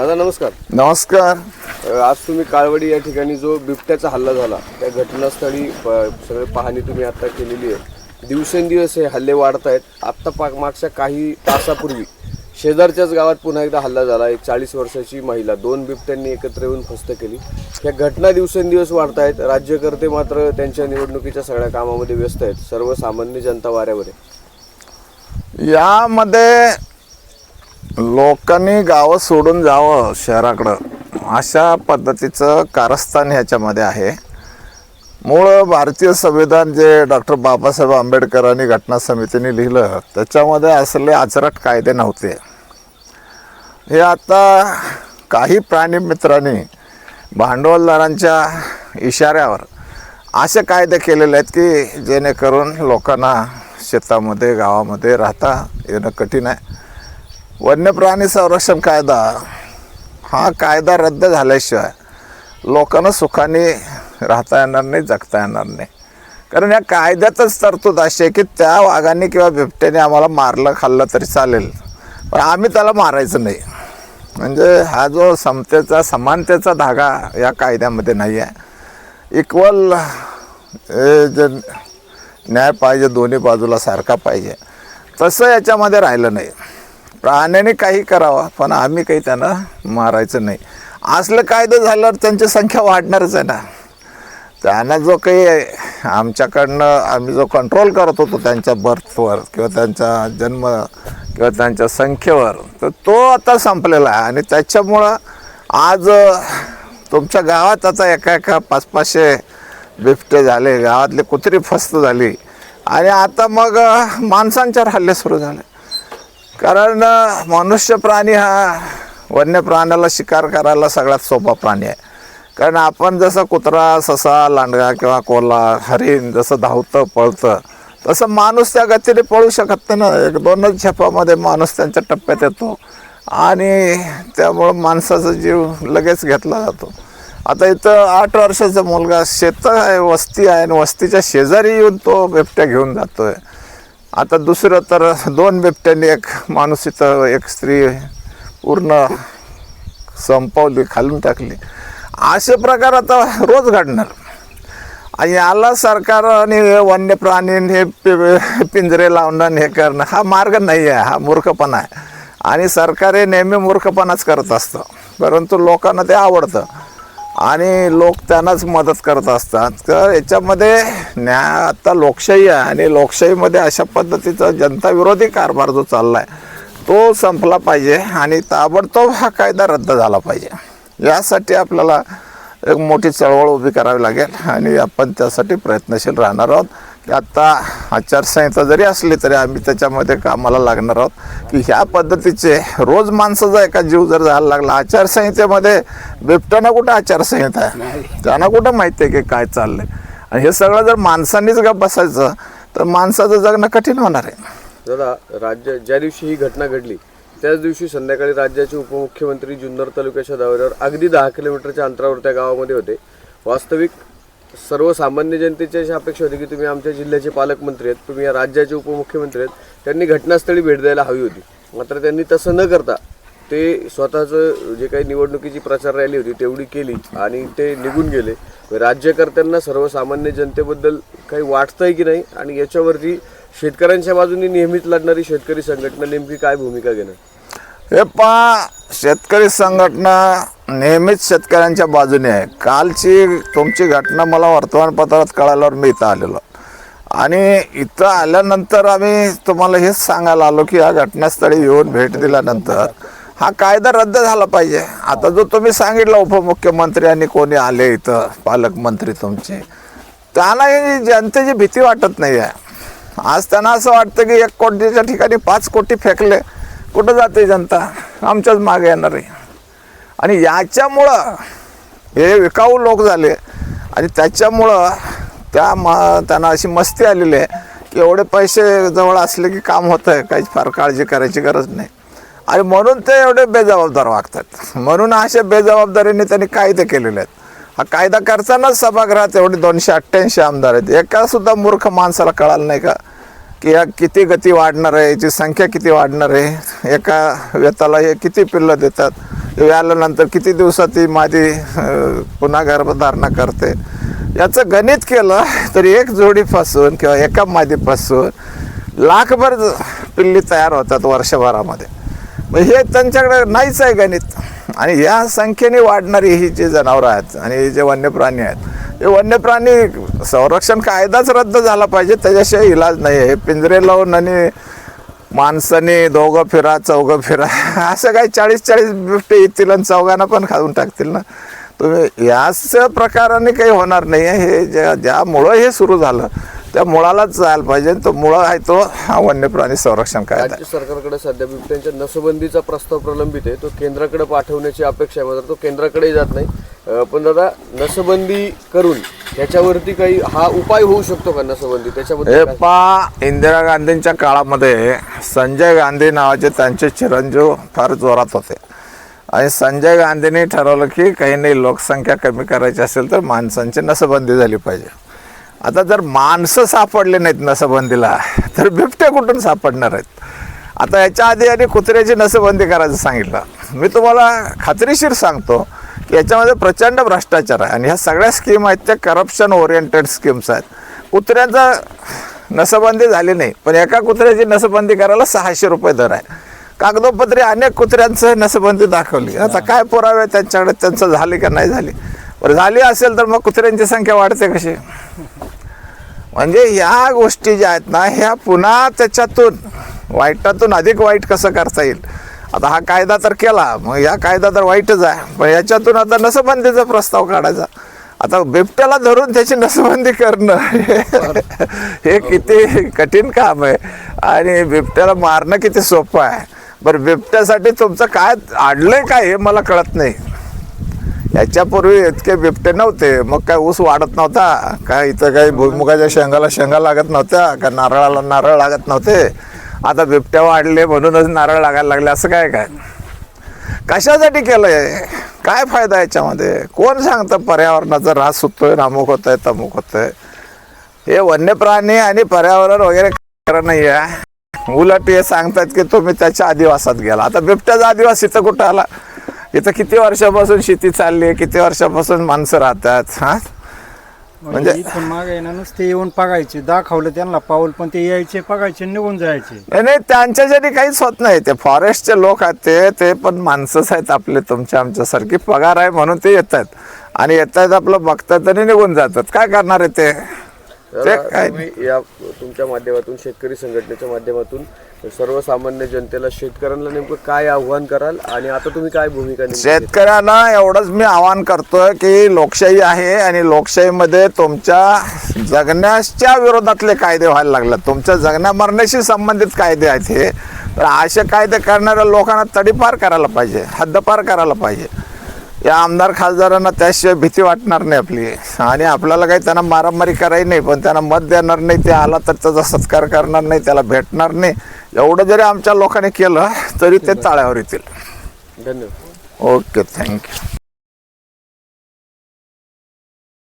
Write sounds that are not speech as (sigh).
दादा नमस्कार. नमस्कार. अ, आज तुम्ही काळवडी या ठिकाणी जो बिबट्याचा हल्ला झाला त्या घटनास्थळी प- सगळे पाहणी तुम्ही आता केलेली आहे. दिवसेंदिवस हे हल्ले वाढत आहेत. आत्ता पा मागच्या काही तासापूर्वी शेजारच्याच गावात पुन्हा एकदा हल्ला झाला. एक चाळीस वर्षाची महिला दोन बिबट्यांनी एकत्र येऊन फस्त केली. ह्या घटना दिवसेंदिवस वाढत आहेत. राज्यकर्ते मात्र त्यांच्या निवडणुकीच्या सगळ्या कामामध्ये व्यस्त आहेत. सर्वसामान्य जनता वाऱ्यावर आहे. यामध्ये लोकांनी गावं सोडून जावं शहराकडं. अशा पद्धतीचं कारस्थान ह्याच्यामध्ये आहे. मूळ भारतीय संविधान जे डॉक्टर बाबासाहेब आंबेडकरांनी घटना समितीने लिहिलं त्याच्यामध्ये असले आचरट कायदे नव्हते. हे आता काही प्राणी मित्रांनी भांडवलदारांच्या इशाऱ्यावर असे कायदे केलेले आहेत की जेणेकरून लोकांना शेतामध्ये गावामध्ये राहता येणं कठीण आहे. वन्यप्राणी संरक्षण कायदा हा कायदा रद्द झाल्याशिवाय लोकांना सुखाने राहता येणार नाही जगता येणार नाही. कारण या कायद्यातच तरतूद अशी आहे की त्या वाघाने किंवा बिबट्याने आम्हाला मारलं खाल्लं तरी चालेल. पण आम्ही त्याला मारायचं नाही. म्हणजे हा जो समतेचा समानतेचा धागा या कायद्यामध्ये नाही आहे. इक्वल जे न्याय पाहिजे दोन्ही बाजूला सारखा पाहिजे. तसं याच्यामध्ये राहिलं नाही. प्राण्याने काही करावं पण आम्ही काही त्यांना मारायचं नाही. असलं कायदं झाल्यावर त्यांची संख्या वाढणारच आहे ना. त्यांना जो काही आमच्याकडनं आम्ही जो कंट्रोल करत होतो त्यांच्या बर्थवर किंवा त्यांचा जन्म किंवा त्यांच्या संख्येवर तर तो आता संपलेला आहे. आणि त्याच्यामुळं आज तुमच्या गावात आता एका एका पाच पाचशे बिबटे झाले गावातले कुत्री फस्त झाली. आणि आता मग माणसांच्यावर हल्ले सुरू झाले. कारण मनुष्य प्राणी हा वन्य प्राण्याला शिकार करायला सगळ्यात सोपा प्राणी आहे. कारण आपण जसं कुत्रा ससा लांडगा किंवा कोल्हा हरिण जसं धावतं पळतं तसं माणूस त्या गतीने पळू शकत नाही ना. एक दोनच झेपामध्ये माणूस त्यांच्या टप्प्यात येतो आणि त्यामुळं माणसाचा जीव लगेच घेतला जातो. आता इथं आठ वर्षाचा मुलगा शेत आहे वस्ती आहे आणि वस्तीच्या शेजारी येऊन तो बिबट्या घेऊन जातो आहे आता दुसरं तर दोन बिबट्यांनी एक माणूस इथं एक स्त्री पूर्ण संपवली खालून टाकली. असे प्रकार आता रोज घडणार. आणि याला सरकार आणि वन्य प्राणी हे पि- पिंजरे लावणं हे करणं हा मार्ग नाही आहे हा मूर्खपणा आहे. आणि सरकार हे नेहमी मूर्खपणाच करत असतं. परंतु लोकांना ते आवडतं. आणि लोक त्यांनाच मदत करत असतात. तर याच्यामध्ये न्याय आता लोकशाही आहे आणि लोकशाहीमध्ये अशा पद्धतीचा जनताविरोधी कारभार जो चालला आहे तो संपला पाहिजे आणि ताबडतोब हा कायदा रद्द झाला पाहिजे. यासाठी आपल्याला एक मोठी चळवळ उभी करावी लागेल आणि आपण त्यासाठी प्रयत्नशील राहणार आहोत. आत्ता आचारसंहिता जरी असली तरी आम्ही त्याच्यामध्ये कामाला लागणार आहोत. की ह्या पद्धतीचे रोज माणसाचा एका जीव जर जायला लागला आचारसंहितेमध्ये बिबट्यानं कुठं आचारसंहिता आहे? त्यांना कुठं माहिती आहे की काय चाललंय? आणि हे सगळं जर माणसांनीच गप बसायचं तर माणसाचं जगणं कठीण होणार आहे. दादा राज्य ज्या दिवशी ही घटना घडली त्याच दिवशी संध्याकाळी राज्याचे उपमुख्यमंत्री जुन्नर तालुक्याच्या दौऱ्यावर अगदी दहा किलोमीटरच्या अंतरावर त्या गावामध्ये होते. वास्तविक सर्वसामान्य जनतेची अशी अपेक्षा होती की तुम्ही आमच्या जिल्ह्याचे पालकमंत्री आहेत तुम्ही या राज्याचे उपमुख्यमंत्री आहेत. त्यांनी घटनास्थळी भेट द्यायला हवी होती. मात्र त्यांनी तसं न करता ते स्वतःचं जे काही निवडणुकीची प्रचार रॅली होती तेवढी केली आणि ते निघून गेले. राज्यकर्त्यांना सर्वसामान्य जनतेबद्दल काही वाटतंय की नाही आणि याच्यावरती शेतकऱ्यांच्या बाजूने नेहमीच लढणारी शेतकरी संघटना नेमकी काय भूमिका घेणार? हे पा शेतकरी संघटना नेहमीच शेतकऱ्यांच्या बाजूने आहे. कालची तुमची घटना मला वर्तमानपत्रात कळाल्यावर मी इथं आलेलो. आणि इथं आल्यानंतर आम्ही तुम्हाला हेच सांगायला आलो की या घटनास्थळी येऊन भेट दिल्यानंतर हा कायदा रद्द झाला पाहिजे. आता जो तुम्ही सांगितला उपमुख्यमंत्री आणि कोणी आले इथं पालकमंत्री तुमचे त्यांना जनतेची भीती वाटत नाही आहे आज त्यांना असं वाटतं की एक कोटीच्या ठिकाणी पाच कोटी फेकले. कुठं जाते जनता? आमच्याच मागे येणार आहे. आणि याच्यामुळं हे विकाऊ लोक झाले. आणि त्याच्यामुळं त्या म त्यांना अशी मस्ती आलेली आहे की एवढे पैसे जवळ असले की काम होतं आहे काहीच फार काळजी करायची गरज नाही. आणि म्हणून ते एवढे बेजबाबदार वागतात. म्हणून अशा बेजबाबदारीने त्यांनी कायदे केलेले आहेत. हा कायदा करतानाच सभागृहात एवढे दोनशे अठ्ठ्याऐंशी आमदार आहेत. एकासुद्धा मूर्ख माणसाला कळालं नाही का? की या किती गती वाढणार आहे याची संख्या किती वाढणार आहे? एका व्यताला हे किती पिल्लं देतात? ते आल्यानंतर किती दिवसात ती मादी पुन्हा गर्भधारणा करते? याचं गणित केलं तर एक जोडीपासून किंवा एका मादीपासून लाखभर पिल्ली तयार होतात वर्षभरामध्ये. मग हे त्यांच्याकडे नाहीच आहे गणित. आणि या संख्येने वाढणारी ही जी जनावरं आहेत आणि हे जे वन्य प्राणी आहेत हे वन्य प्राणी संरक्षण कायदाच रद्द झाला पाहिजे त्याच्याशिवाय इलाज नाही आहे हे पिंजरे लावून आणि माणसाने दोघं फिरा चौघं फिरा (laughs) असं काही चाळीस चाळीस बिफ्टे येतील आणि चौघांना पण खाऊन टाकतील ना? तुम्ही याच प्रकाराने काही होणार नाही आहे हे ज्या ज्यामुळं हे सुरू झालं त्या मुळालाच जायला पाहिजे. तो मुळा आहे तो हा वन्य प्राणी संरक्षण कायदा आहे. राज्य सरकारकडे सध्या बिबट्यांच्या नसबंदीचा प्रस्ताव प्रलंबित आहे. तो केंद्राकडे पाठवण्याची अपेक्षा आहे. मात्र तो केंद्राकडे जात नाही. पण दादा नसबंदी करून त्याच्यावरती काही हा उपाय होऊ शकतो का नसबंदी? हे काय? पा इंदिरा गांधींच्या काळामध्ये संजय गांधी नावाचे त्यांचे चिरंजीव फार जोरात होते. आणि संजय गांधींनी ठरवलं की काही नाही लोकसंख्या कमी करायची असेल तर माणसांची नसबंदी झाली पाहिजे. आता जर माणसं सापडले नाहीत नसबंदीला तर बिबटे कुठून सापडणार आहेत? आता याच्या आधी आणि कुत्र्याची नसबंदी करायचं सांगितलं. मी तुम्हाला खात्रीशीर सांगतो की याच्यामध्ये प्रचंड भ्रष्टाचार आहे आणि ह्या सगळ्या स्कीम आहेत त्या करप्शन ओरिएंटेड स्कीम्स आहेत. कुत्र्यांचा नसबंदी झाली नाही पण एका कुत्र्याची नसबंदी करायला सहाशे रुपये दर आहे. कागदोपत्री अनेक कुत्र्यांचं नसबंदी दाखवली. आता काय पुरावे त्यांच्याकडे? त्यांचं झाली का नाही झाली? बरं झाली असेल तर मग कुत्र्यांची संख्या वाढते कशी? म्हणजे ह्या गोष्टी ज्या आहेत ना ह्या पुन्हा त्याच्यातून वाईटातून अधिक वाईट कसं करता येईल? आता हा कायदा तर केला मग या कायदा तर वाईटच आहे. पण याच्यातून आता नसबंदीचा प्रस्ताव काढायचा. आता बिबट्याला धरून त्याची नसबंदी करणं (laughs) हे- किती कठीण काम आहे. आणि बिबट्याला मारणं किती सोपं आहे. बरं बिबट्यासाठी तुमचं काय आडलंय काय हे मला कळत नाही. याच्यापूर्वी इतके बिबटे नव्हते. मग काय ऊस वाढत नव्हता. काय इथं काही भुईमुगाच्या शेंगाला शेंगा लागत नव्हत्या का नारळाला नारळ लागत नव्हते. आता बिबट्या वाढले म्हणूनच नारळ लागायला लागले. असं काय काय? कशासाठी केलंय? काय फायदा याच्यामध्ये? कोण सांगतं पर्यावरणाचा ऱ्हास होतोय नामुक होत आहे तमुक होत आहे हे वन्य प्राणी आणि पर्यावरण वगैरे खरं नाही आहे. उलट हे सांगतात की तुम्ही त्याच्या आदिवासात गेला. आता बिबट्याचा आदिवास इथं कुठं आला? इथं किती वर्षापासून शेती चालली आहे? किती वर्षापासून माणसं राहतात? हा? म्हणजे म्हणजे- इथून मागे आहे ना नुसते येऊन बघायचे दाखवलं त्यांना पाऊल पण ते यायचे बघायचे निघून जायचे. नाही नाही त्यांच्यासाठी काहीच होत नाही. ते फॉरेस्टचे लोक आहेत ते ते पण माणसंच आहेत आपले तुमच्या आमच्यासारखी पगार आहे म्हणून ते येतात. आणि येतात आपलं बघतात आणि निघून जातात. काय करणार आहे ते? काय तुम्ही या तुमच्या माध्यमातून शेतकरी संघटनेच्या माध्यमातून सर्वसामान्य जनतेला शेतकऱ्यांना नेमकं काय आव्हान कराल आणि आता तुम्ही काय भूमिका शेतकऱ्यांना एवढंच मी आवाहन करतोय की लोकशाही आहे आणि लोकशाहीमध्ये तुमच्या जगण्याच्या विरोधातले कायदे व्हायला लागले तुमच्या जगण्या मरण्याशी संबंधित कायदे आहेत हे. तर असे कायदे करणाऱ्या लोकांना तडीपार करायला पाहिजे हद्दपार करायला पाहिजे. या आमदार खासदारांना त्याशिवाय भीती वाटणार नाही आपली. आणि आपल्याला काही त्यांना मारामारी करायची नाही पण त्यांना मत देणार नाही ते आला तर त्याचा सत्कार करणार नाही त्याला भेटणार नाही. एवढं जरी आमच्या लोकांनी केलं तरी ते ताळ्यावर येतील. धन्यवाद. Okay thank you.